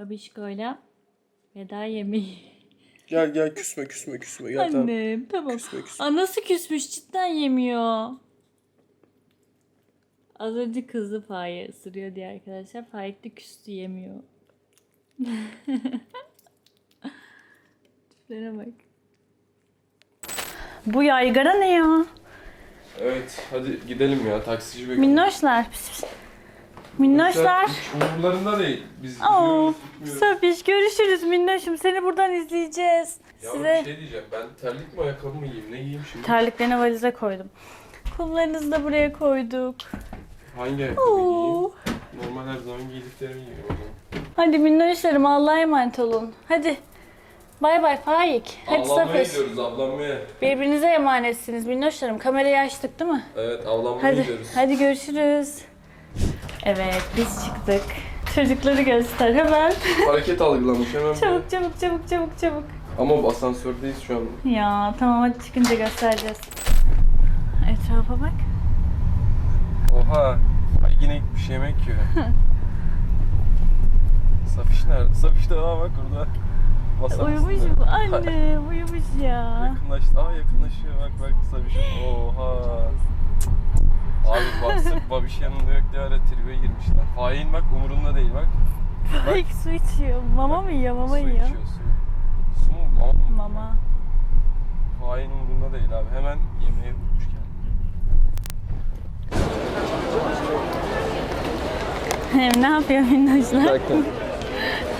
Babişko'yla veda yemeği. Gel gel küsme küsme küsme. Gel tamam. Annem tamam. Küsme küsme. Aa, nasıl küsmüş cidden yemiyor. Az önce kızı Faye ısırıyor diye arkadaşlar. Faik de küstü yemiyor. Tiplere bak. Bu yaygara ne ya? Evet hadi gidelim ya taksici bekliyor. Minnoşlar. Pis pis. Minnoşlar. Umurlarında değil. Biz Oo. Safiş görüşürüz Minnoş'um. Seni buradan izleyeceğiz. Ya Size bir şey diyeceğim. Ben terlik mi ayakkabı mı giyeyim? Ne giyeyim şimdi? terliklerini valize koydum. Kumlarınızı da buraya koyduk. Hangi ayakkabı giyeyim? Normal her zaman giydiklerimi zaman. Hadi minnoşlarım Allah'a emanet olun. Hadi. Bay bay Faik. Hadi avlanmaya Safiş. gidiyoruz avlanmaya. Birbirinize emanetsiniz minnoşlarım. Kamerayı açtık değil mi? Evet avlanmaya Hadi. gidiyoruz. Hadi görüşürüz. Evet biz çıktık. Çocukları göster hemen. Hareket algılamış hemen. çabuk çabuk çabuk çabuk çabuk. Ama asansördeyiz şu an. Ya tamam hadi çıkınca göstereceğiz. Etrafa bak. Oha. Ay yine gitmiş yemek yiyor. Safiş nerede? Safiş de aa bak orada. Masanın Uyumuş üstünde. anne uyumuş ya. Yakınlaştı. Aa yakınlaşıyor. Bak bak Safiş. Oha. Abi bak sırf babiş yanında yok diye ara tribe girmişler. Fahin bak umurunda değil bak. Faik su içiyor. Mama mı yiyor? Mama su yiyor. içiyor su. Su mu? Mama mı? Mama. Fahin umurunda değil abi. Hemen yemeğe bulmuş kendini. Hem ne yapıyor minnoşlar?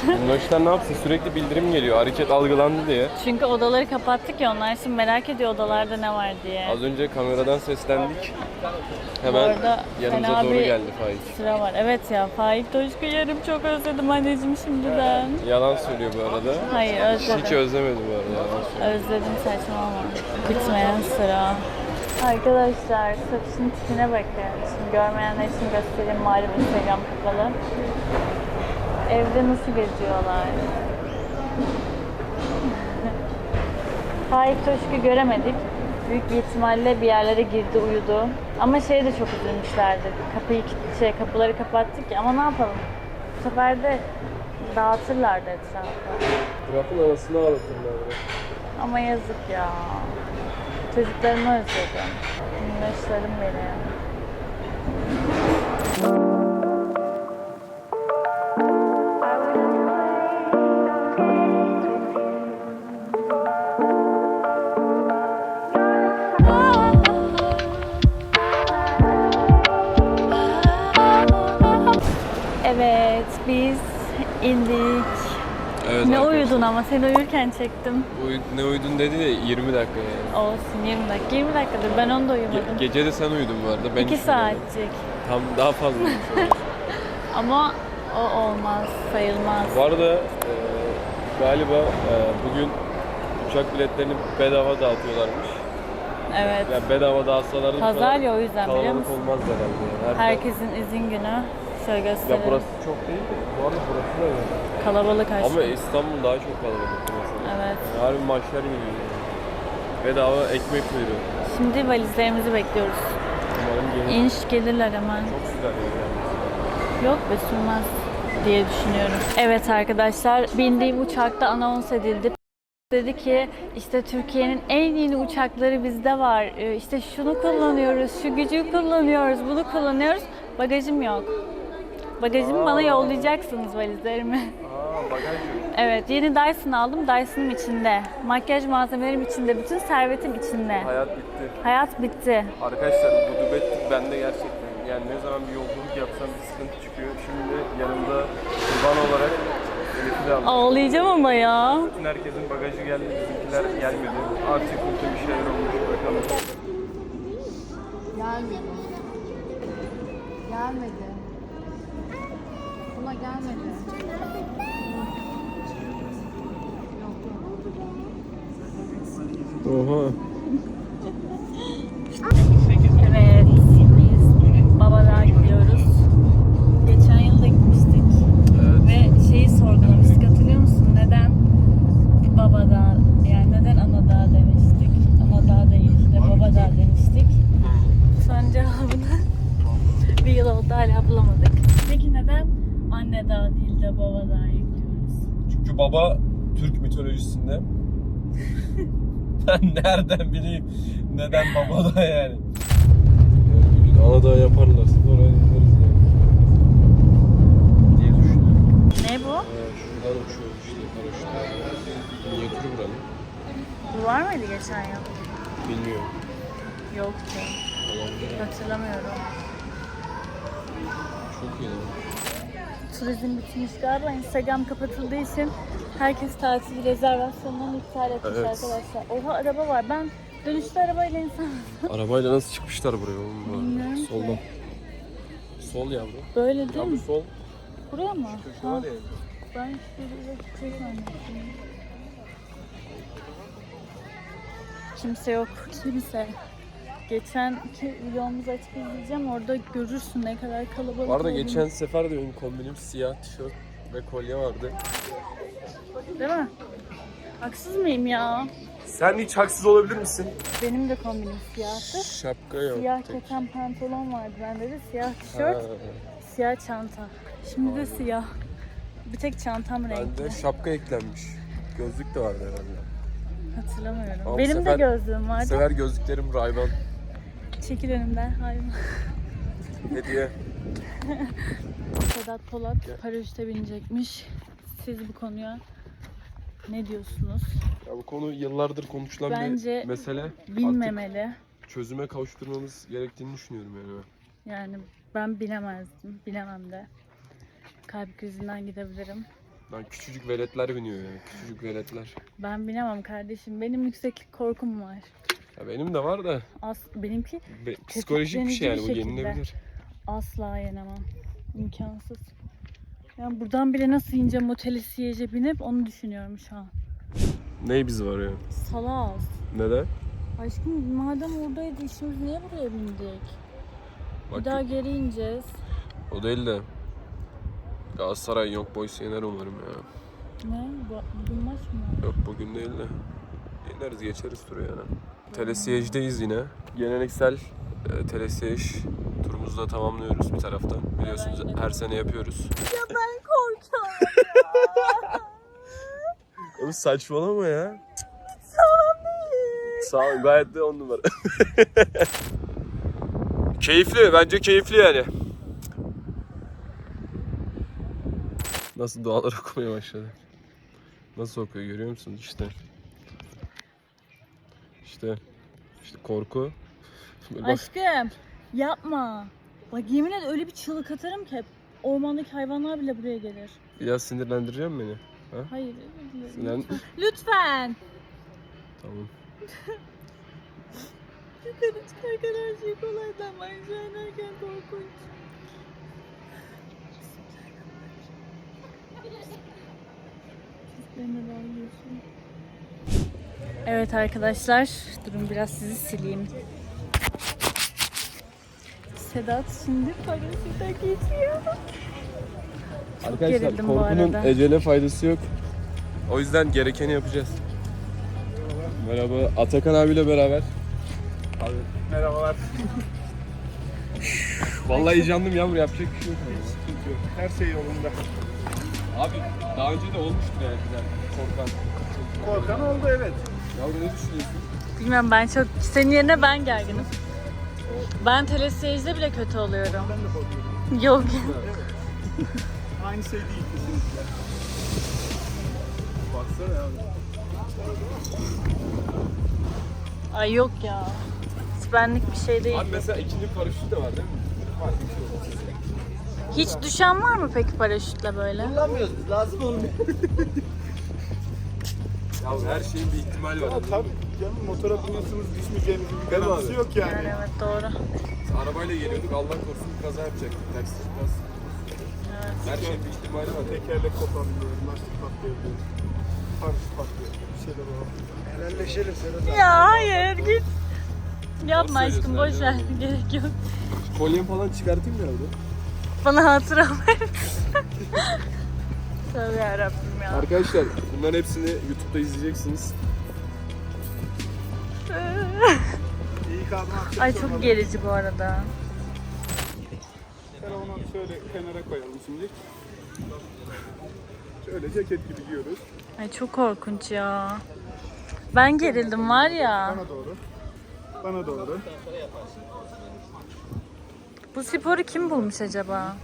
Minnoşlar ne yapsın? Sürekli bildirim geliyor. Hareket algılandı diye. Çünkü odaları kapattık ya onlar şimdi merak ediyor odalarda ne var diye. Az önce kameradan seslendik. Hemen arada yanımıza fena doğru bir- geldi Faik. Sıra var. Evet ya Faik Toşku yarım çok özledim anneciğim şimdiden. Yalan söylüyor bu arada. Hayır özledim. Hiç özlemedi bu arada. Yalan söylüyor. Özledim saçmalama. Bitmeyen sıra. Arkadaşlar saçın tipine bakın. Şimdi görmeyenler için göstereyim malum Instagram kapalı. Evde nasıl geziyorlar? Faik Toşk'u göremedik. Büyük ihtimalle bir yerlere girdi, uyudu. Ama şey de çok üzülmüşlerdi. Kapıyı şey, kapıları kapattık ya ama ne yapalım? Bu sefer de dağıtırlardı etrafı. Trafın arasına ağlatırlar. Ama yazık ya. Çocuklarımı özledim. Minnoşlarım benim. İndik. Evet, Ne arkadaşlar. uyudun ama seni uyurken çektim. Uy- ne uyudun dedi de 20 dakika yani. Olsun 20 dakika. 20 dakikadır ben onu da uyumadım. Ge- gece de sen uyudun bu arada. Ben 2 hiç uyumadım. saatcik. Tam daha fazla. Ama o olmaz, sayılmaz. Bu arada e, galiba e, bugün uçak biletlerini bedava dağıtıyorlarmış. Evet. Yani bedava dağıtsalar da Pazar ya o yüzden biliyor kalabalık musun? olmaz herhalde. Yani. Her Herkesin izin günü. Şöyle Ya göstereyim. burası çok değil de. Bu arada burası da öyle. Kalabalık aşkım. Ama İstanbul daha çok kalabalık mesela. Evet. Yani harbi maçlar gibi. yani. Bedava ekmek veriyor. Şimdi valizlerimizi bekliyoruz. Umarım gelir. İnş gelirler hemen. Çok güzel yani. Yok be sürmez diye düşünüyorum. Evet arkadaşlar bindiğim uçakta anons edildi. Dedi ki işte Türkiye'nin en yeni uçakları bizde var. Ee, İşte şunu kullanıyoruz, şu gücü kullanıyoruz, bunu kullanıyoruz. Bagajım yok. Bagajımı bana yollayacaksınız valizlerimi. Aa bagaj yok. Evet yeni Dyson aldım. Dyson'ım içinde. Makyaj malzemelerim içinde. Bütün servetim içinde. Hayat bitti. Hayat bitti. Arkadaşlar bu dübettik bende gerçekten. Yani ne zaman bir yolculuk yapsam bir sıkıntı çıkıyor. Şimdi yanımda kurban olarak Elif'i de aldım. Ağlayacağım ama ya. Bütün herkesin bagajı geldi, bizimkiler gelmedi. Artık mutlu bir şeyler olmuş bakalım. Gelmedi. Gelmedi. Buna gelmedi. Oha. Evet, biz Babadağ'a gidiyoruz. Geçen yıl da gitmiştik. Evet. Ve şeyi sorgulamıştık hatırlıyor musun? Neden Babadağ, yani neden Anadağ demiştik? Anadağ değil de Babadağ demiştik. Son cevabını bir yıl oldu hala bulamadık. Peki neden Anne Dağ değil de Babadağ'a gidiyoruz? baba Türk mitolojisinde. Ben nereden bileyim neden baba da yani. yani Anadağ yaparlarsa da oraya gideriz yani. Diye düşünüyorum. Ne bu? Ee, şuradan uçuyor işte paraşütler. Minyatürü buranın. Bu var mıydı geçen yıl? Bilmiyorum. Yoktu. Olabilir. Hatırlamıyorum. Çok iyi. Turizm bitmiş galiba. Instagram kapatıldığı için herkes tatil rezervasyonlarını iptal etmiş Evet. arkadaşlar. Oha araba var. Ben dönüşte arabayla insan Arabayla nasıl çıkmışlar buraya oğlum? Bilmiyorum. Soldan. Sol yavrum. böyle değil Ya bu mi? sol. Buraya mı? Köşe Ha, var ya. ben şuraya çekmemiştim. Kimse yok. Kimse. Geçenki videomuzu açıp izleyeceğim. Orada görürsün ne kadar kalabalık Bu arada olduğunu. geçen sefer de benim kombinim siyah tişört ve kolye vardı. Değil mi? Haksız mıyım ya? Sen hiç haksız olabilir misin? Benim de kombinim siyahtı. Şapka yok. Siyah tek. keten pantolon vardı bende de. Siyah Ha, tişört, siyah çanta. Şimdi de siyah. Bir tek çantam renkli. Bende şapka eklenmiş. Gözlük de vardı herhalde. Hatırlamıyorum. Ama bu Benim sefer- de gözlüğüm Bu vardı. sefer gözlüklerim Ray-Ban Çekil önümden. Hayır. hediye. Sedat Polat paraşüte binecekmiş. Siz bu konuya ne diyorsunuz? Ya bu konu yıllardır konuşulan Bence bir mesele. Artık Binmemeli. çözüme kavuşturmamız gerektiğini düşünüyorum yani. Yani ben bilemezdim. Bilemem de. Kalp krizinden gidebilirim. Lan küçücük veletler biniyor ya. Küçücük veletler. Ben bilemem kardeşim. Benim yükseklik korkum var. Ya benim de var da As benimki be- psikolojik bir şey yani bu yenilebilir. asla yenemem. İmkansız. Yani buradan bile nasıl ineceğim oteli siyece binip onu düşünüyorum şu an. Ney bizi var ya? Salaz. Neden? Aşkım madem oradaydı işimiz niye buraya bindik? Bak Bir daha geri ineceğiz. o değil de Galatasaray yok boys yener umarım ya. Ne? Bu- Bugün maç mı? Yok bugün değil de ineriz geçeriz turu yani. Telesiyej'deyiz yine. Geleneksel e, telesiyej turumuzu da tamamlıyoruz bir taraftan. Biliyorsunuz her sene yapıyoruz. Ya ben korkuyorum ya. Oğlum saçmalama ya. Sağ ol gayet de on numara. keyifli bence keyifli yani. Nasıl dualar okumaya başladı. Nasıl okuyor görüyor musunuz işte. İşte işte korku. Bak Aşkım yapma. Bak yemin et öyle bir çığlık atarım ki ormandaki hayvanlar bile buraya gelir. biraz sinirlendireceğim beni. Hayır öyle değil. Sinan- Lütfen. Tamam. Yukarı çıkarken her şey kolaydan aşağı inerken korkunç. Dalga geçiyor. Evet arkadaşlar, durun biraz sizi sileyim. Sedat şimdi paraşüte geçiyor. Arkadaşlar gerildim bu korkunun arada. ecele faydası yok. O yüzden gerekeni yapacağız. Merhaba Atakan abiyle beraber. Abi Merhabalar. vallahi heyecanlıyım yavrum yapacak bir şey yok. Sıkıntı yok. Her şey yolunda. Abi daha önce de olmuştur yani güzel korkan. Korkan oldu evet. Yavrum ne düşünüyorsun? Bilmiyorum ben çok, senin yerine ben gerginim. Ben telesiyejde bile kötü oluyorum. Ben de korkuyorum. Yok. Aynı şey değil kesinlikle. Baksana ya. Ay yok ya. Hiç benlik bir şey değil. Abi mesela ikinci paraşüt de var değil mi? Var bir şey. Hiç düşen var mı peki paraşütle böyle? Kullanmıyoruz biz lazım olmuyor. Ya her şeyin bir ihtimali var. Ya tabii canım motora biniyorsunuz düşmeyeceğimizin bir Değil mi garantisi abi? yok yani. Yani evet doğru. Biz arabayla geliyorduk Allah korusun bir kaza yapacaktık. Ters. Evet. Her şeyin bir ihtimali var. Tekerlek kopabiliyor, lastik patlayabiliyor. Paraşüt patlıyor. Bir şeyler olur. Helalleşelim Sedat Ya hayır git. Yapma aşkım boş ver. Gerek yok. Kolyemi falan çıkartayım mı abi? Bana hatıra ver. Tövbe yarabbim ya. Arkadaşlar bunların hepsini YouTube'da izleyeceksiniz. İyi atacak Ay çok gerici bu arada. Telefonu şöyle kenara koyalım şimdi. Öyle ceket gibi giyiyoruz. Ay çok korkunç ya. Ben gerildim var ya. Bana doğru. Bana doğru. Bu sporu kim bulmuş acaba?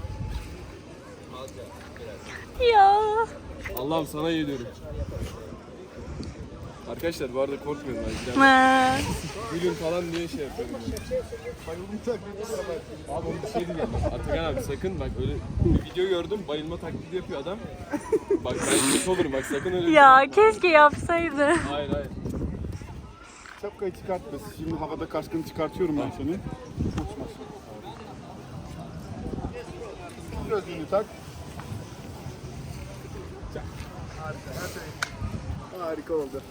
Ya. Allah'ım sana yediyorum. Arkadaşlar bu arada korkmuyorum ben. Ha. Gülün falan diye şey yapıyorum. Abi onu bir şey diyeceğim. Atakan abi sakın bak öyle bir video gördüm bayılma taklidi yapıyor adam. Bak ben kötü olurum bak sakın öyle bir Ya şey yapma. keşke yapsaydı. Hayır hayır. Şapkayı çıkart biz. Şimdi havada kaskını çıkartıyorum ben seni. Uçmaz. Gözlüğünü tak. Harika. Her şey. Harika oldu.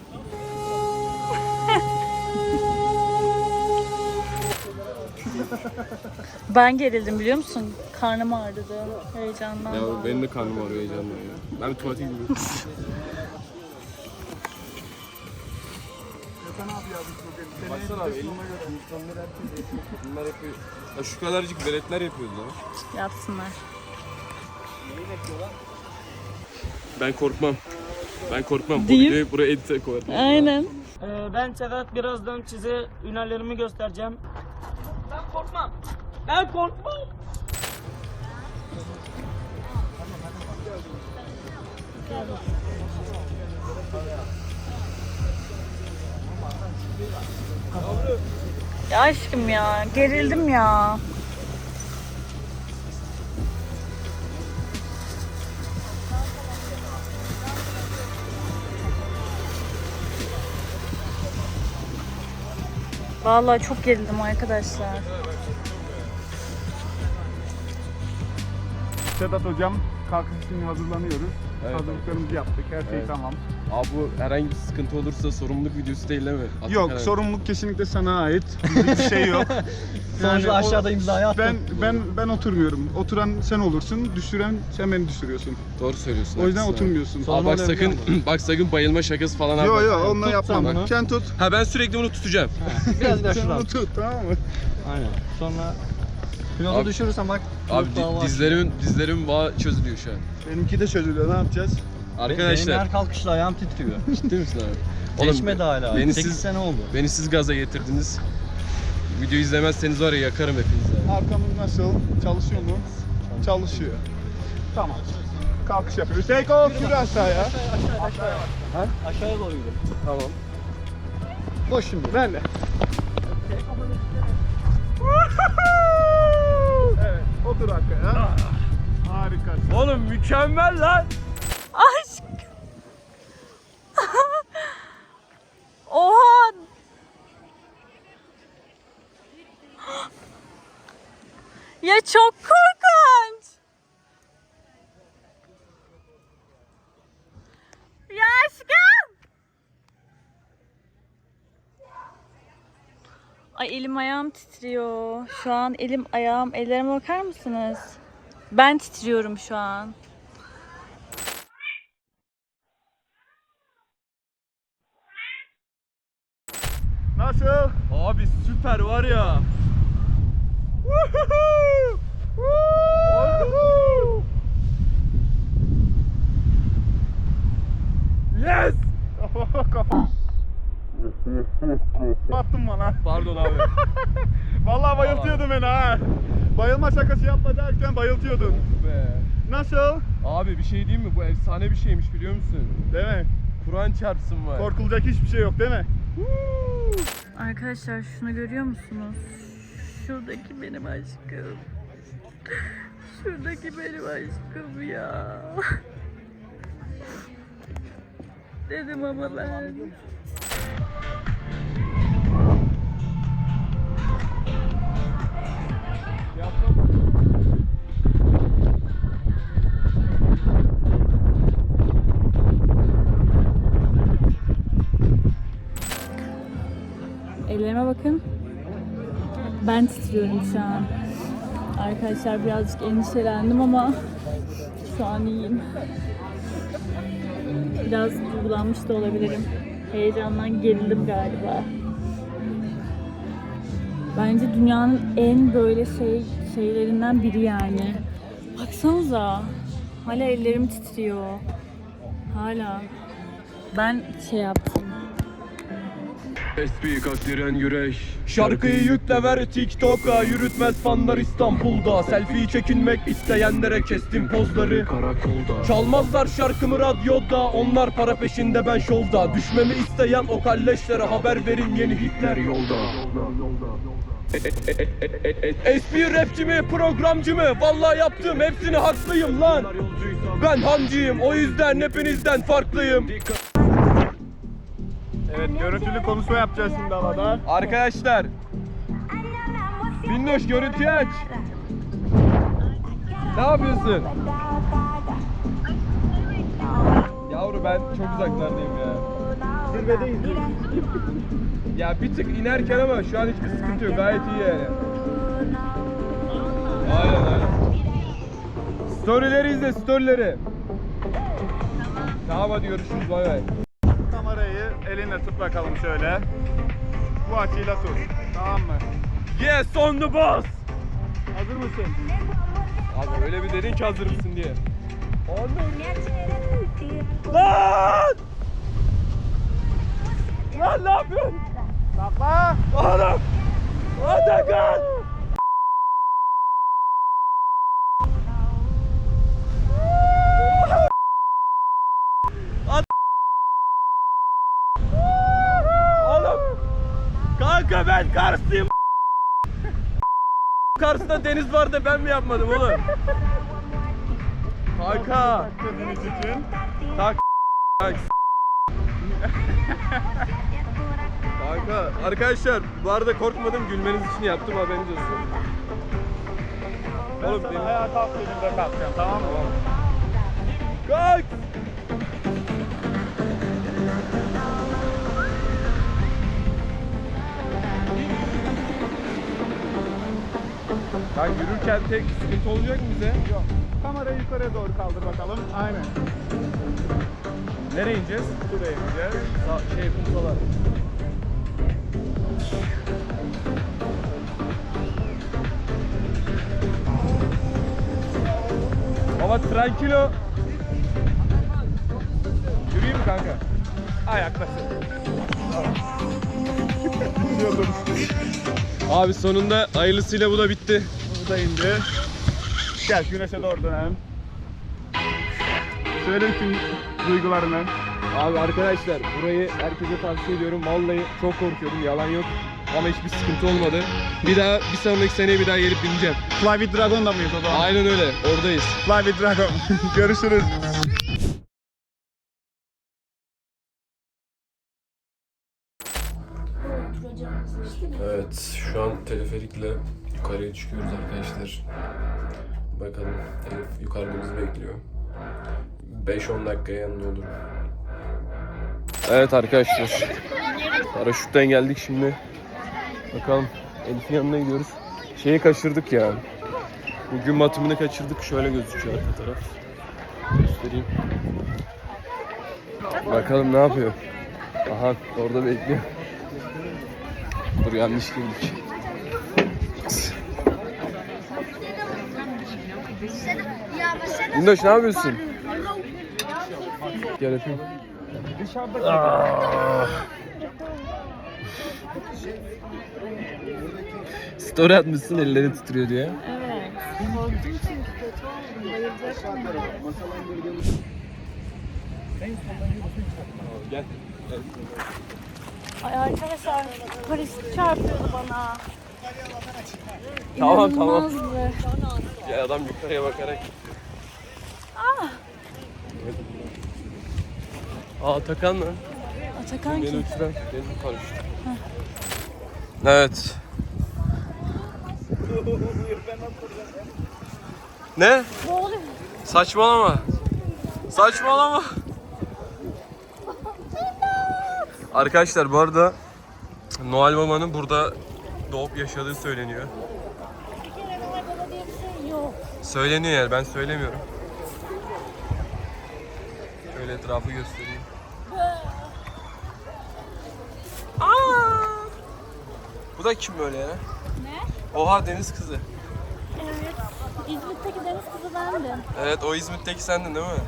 Ben gerildim biliyor musun? Karnım ağrıdı heyecandan. Ya benim de karnım ağrıyor heyecandan ya. Ben bir tuvalete gidiyorum. Gökhan abi yazmış bugün. Baksana abi elini Bunlar yapıyor. Ya şu kadarcık veletler yapıyordu lan. Yapsınlar. Ben korkmam. Ben korkmam. Bu Değil. videoyu buraya edite koyarım. Aynen. Ee, ben Sedat birazdan size hünerlerimi göstereceğim. Ben korkmam. Ben korkmam. Ya aşkım ya gerildim ya. Vallahi çok gerildim arkadaşlar. Sedat hocam kalkış için hazırlanıyoruz. Evet. Hazırlıklarımızı yaptık. Her şey Evet. tamam. Abi bu herhangi bir sıkıntı olursa sorumluluk videosu değil değil mi? Atakan Yok, abi. sorumluluk kesinlikle sana ait. Bizde bir şey yok. Sonuçta o- aşağıda imzayı attın. Ben ben ben oturmuyorum. Oturan sen olursun, düşüren sen beni düşürüyorsun. Doğru söylüyorsun. O yüzden haklısın abi. oturmuyorsun. Abi bak sakın bak sakın bayılma şakası falan Yo yapma. yo onunla Tut yapmam. sen bunu. Sen tut. Ha ben sürekli bunu tutacağım. Biraz daha Sen onu tut tamam mı? Aynen. Sonra pilotu Abi- düşürürsen bak. Abi di- var. dizlerimin dizlerimin bağı çözülüyor şu an. Benimki de çözülüyor. Ne yapacağız? Benim Arkadaşlar her kalkışta ayağım titriyor. ciddi misin abi? Geçmedi hala. Beni 8 siz, sene oldu. beni siz gaza getirdiniz. Video izlemezseniz var ya yakarım hepinizi. Arkamız nasıl? Çalışıyor mu? Çalışıyor. Tamam. Kalkış yapıyoruz. Take off yürü aşağıya. Aşağıya doğru yürü. Tamam. Boş şimdi. Ben de. Evet. Otur arkaya. Harikasın. Oğlum mükemmel lan. Aşk. Oha. Ya çok korkunç. Ya aşkım. Ay elim ayağım titriyor. Şu an elim ayağım ellerime bakar mısınız? Ben titriyorum şu an. Nasıl? Abi süper var ya. Yes! Kafa. Battın bana. Pardon abi. Vallahi bayıltıyordun beni ha. Bayılma şakası yapma derken bayıltıyordun. Be. Nasıl? Abi bir şey diyeyim mi? Bu efsane bir şeymiş biliyor musun? Değil mi? Kur'an çarpsın var. Korkulacak hiçbir şey yok değil mi? Arkadaşlar şunu görüyor musunuz? Şuradaki benim aşkım. Şuradaki benim aşkım ya. Dedim ama ben. Ellerime bakın. Ben titriyorum şu an. Arkadaşlar birazcık endişelendim ama şu an iyiyim. Biraz duygulanmış da olabilirim. Heyecandan gerildim galiba. Bence dünyanın en böyle şey şeylerinden biri yani. Baksanıza. Hala ellerim titriyor. Hala. Ben şey yaptım. SP kastiren güreş. Şarkıyı yükle ver TikTok'a Yürütmez fanlar İstanbul'da. Selfie çekinmek isteyenlere kestim pozları. Karakolda. Çalmazlar şarkımı radyoda Onlar para peşinde ben şovda. Düşmemi isteyen o kalleşlere haber verin yeni hitler yolda. Espri rapçi mi programcı mı? Vallahi yaptım hepsini haklıyım lan. Ben hancıyım o yüzden hepinizden farklıyım Evet görüntülü konuşma yapacağız şimdi havada. Arkadaşlar Minnoş görüntüyü aç. Ne yapıyorsun? Yavru ben çok uzaklardayım ya. Zirvedeyiz. Ya bir tık inerken ama şu an hiçbir sıkıntı yok. Gayet iyi yani. Aynen aynen. Storyleri izle storyleri. Tamam hadi görüşürüz bay bay elinle tut bakalım şöyle. Bu açıyla tut. Tamam mı? Yes on the bus Hazır mısın? Abi öyle bir dedin ki hazır mısın diye Lan! Lan ne yapıyorsun? Sakla. Oğlum! Atakan! Ben Karslıyım. Kars'ta deniz var da ben mi yapmadım oğlum? Kanka! Deniz için. Tak. Tak. Kanka arkadaşlar bu arada korkmadım gülmeniz için yaptım haberiniz olsun. Ben Oğlum sana benim- ayağa kalk dediğimde kalkacağım tamam mı? Kalk! Ben yürürken tek sıkıntı olacak mı bize? Yok. Kamerayı yukarıya doğru kaldır bakalım. Aynen. Nereye ineceğiz? Şuraya ineceğiz. Sa- şey kumsalar. Baba tranquilo. Yürüyeyim mi kanka? Ayaklaşın. Abi sonunda hayırlısıyla bu da bitti. Da indi. Gel güneşe doğru dönelim. Söyle bütün duygularını. Abi arkadaşlar burayı herkese tavsiye ediyorum. Vallahi çok korkuyordum yalan yok. Ama hiçbir sıkıntı olmadı. Bir daha bir sonraki seneye bir daha gelip bineceğim. Fly with Dragon'da mıyız o zaman? Aynen öyle. Oradayız. Fly with Dragon. Görüşürüz. Teleferikle yukarıya çıkıyoruz arkadaşlar. Bakalım, Elif yukarıda bizi bekliyor. 5-10 dakikaya yanında olurum. Evet arkadaşlar, paraşütten geldik şimdi. Bakalım, Elif'in yanına gidiyoruz. Şeyi kaçırdık ya. Bugün batımını kaçırdık. Şöyle gözüküyor arka taraf. Göstereyim. Bakalım ne yapıyor. Aha, orada bekliyor. Dur yanlış girdik. Mindoş ne yapıyorsun? Gel öpeyim. Ah. Story atmışsın ellerin titriyor diye. Evet. Korktum çünkü kötü oldum. Bayılacaktım. Gel. Ay arkadaşlar paraşüt çarpıyordu bana. Tamam, tamam. İnanılmazdı. Ya adam yukarıya bakarak. Aa Atakan mı? Atakan Beni kim? uçuran. Benim konuştu. Evet. Ne? Ne oluyor? Saçmalama. Saçmalama. Arkadaşlar bu arada Noel Baba'nın burada doğup yaşadığı söyleniyor. Bir kere Noel Baba diye bir şey yok. Söyleniyor yani ben söylemiyorum. Şöyle etrafı göstereyim. Aa! Bu da kim böyle ya? Ne? Oha deniz kızı. Evet. İzmit'teki deniz kızı bendim. Evet o İzmit'teki sendin değil mi?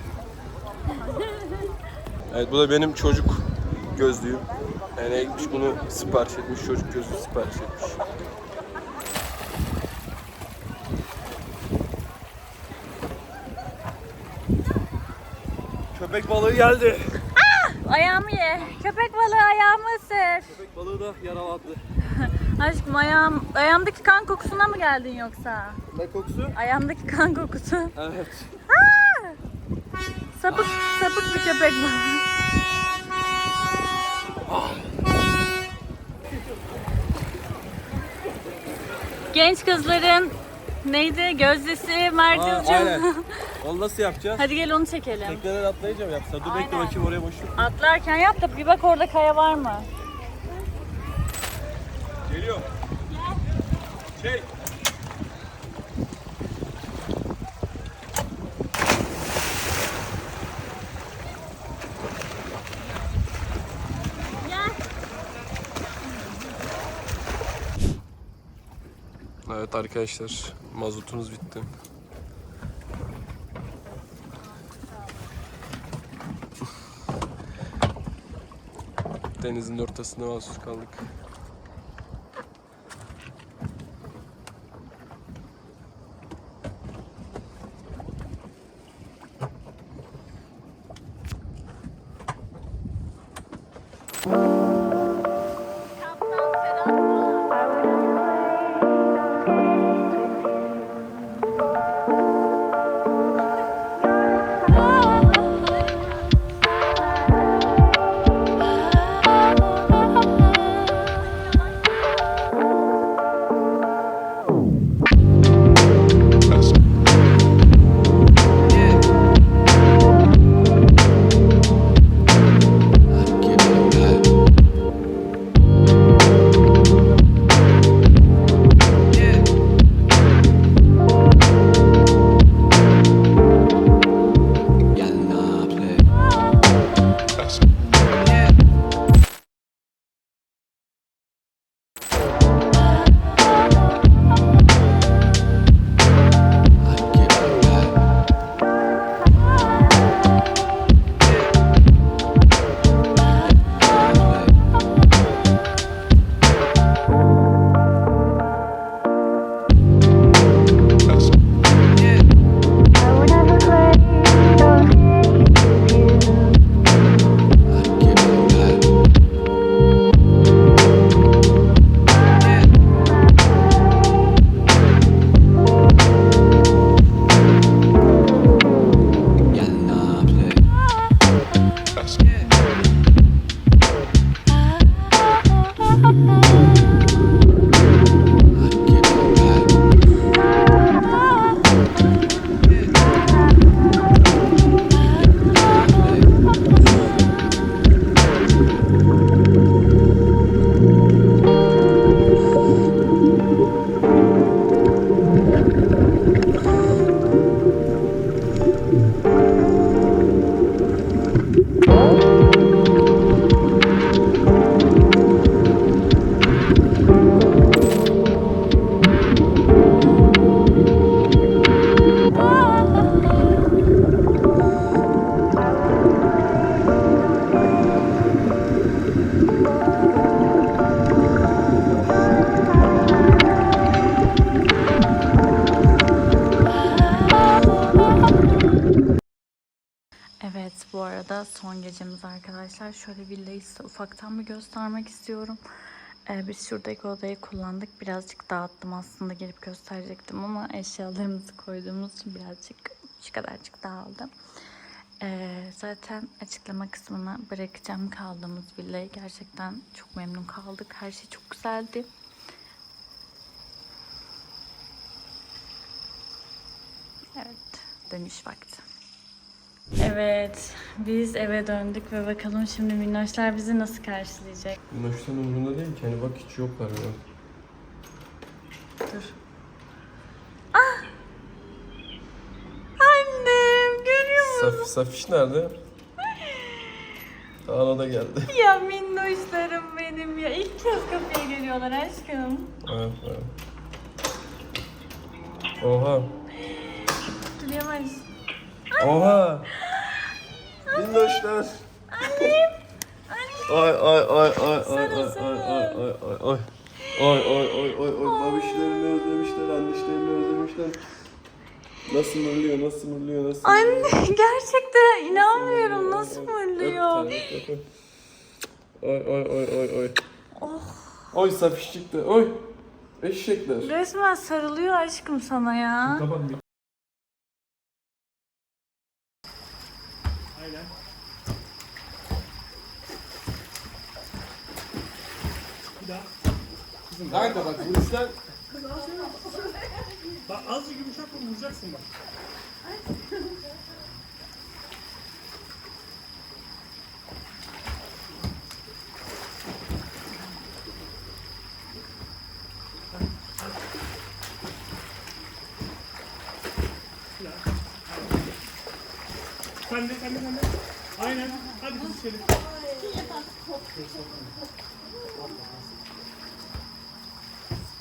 Evet bu da benim çocuk gözlüğüm. Yani gitmiş bunu sipariş etmiş, çocuk gözlüğü sipariş etmiş. Köpek balığı geldi. Ayağımı ye. Köpek balığı ayağımı ısır. Köpek balığı da yaralandı. Aşkım ayağım, ayağımdaki kan kokusuna mı geldin yoksa? Ne kokusu? Ayağımdaki kan kokusu. Evet. Sapık, sapık bir köpek balığı. Genç kızların neydi? Gözdesi, Mert'in Onu nasıl yapacağız? Hadi gel onu çekelim. Tekneden atlayınca mı yapsa? Dur bekle Aynen. bakayım oraya boşluk. Atlarken yap da bir bak orada kaya var mı? Geliyor. Şey. Arkadaşlar mazotumuz bitti. Denizin ortasında mahsur kaldık. Arada son gecemiz arkadaşlar. Şöyle villayı size ufaktan bir göstermek istiyorum. Ee, biz şuradaki odayı kullandık. Birazcık dağıttım aslında gelip gösterecektim ama eşyalarımızı koyduğumuz için birazcık şu kadarcık dağıldı. Ee, zaten açıklama kısmına bırakacağım kaldığımız villayı. Gerçekten çok memnun kaldık. Her şey çok güzeldi. Evet, dönüş vakti. Evet, biz eve döndük ve bakalım şimdi minnoşlar bizi nasıl karşılayacak. Güneşten umurunda değil ki. Hani bak hiç yoklar ya. Dur. Ah! Annem, görüyor musun? Saf, Safiş nerede? Ana da geldi. Ya minnoşlarım benim ya. İlk kez kapıya geliyorlar aşkım. Evet, evet. Oha. Dur yavaş. Oha. Minnoşlar. Ay ay ay ay ay ay ay ay ay ay ay. Ay ay ay ay ay babişlerini özlemişler, annişlerini özlemişler. Nasıl mırlıyor, nasıl mırlıyor, nasıl Anne mırlıyor? gerçekten inanmıyorum nasıl mırlıyor. öp. Ay ay ay ay ay. Oy safiş çıktı, oy. Eşekler. Resmen sarılıyor aşkım sana ya. Aynen. Bir daha. Kızım Kanka bak vuruşlar Kız al şöyle. Bak azıcık yumuşak vuracaksın bak.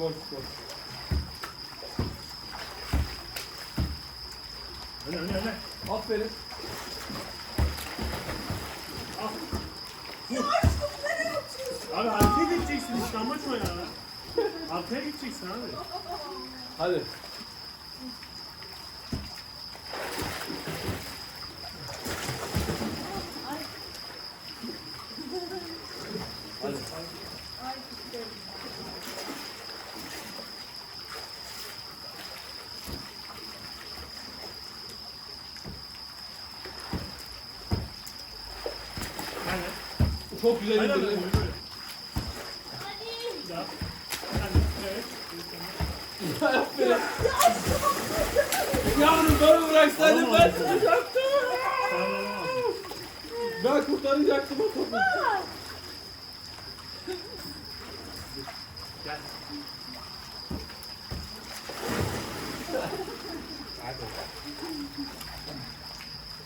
Spor, spor. Öne, öne, öne. Aferin. Abi arkaya gideceksin işte amaç o ya. Arkaya gideceksin abi. Hadi. Çok güzel Aynen indirdi. Aferin. Yavrum bana bıraksaydın ben sana çarptım. Ben kurtaracaktım o topu.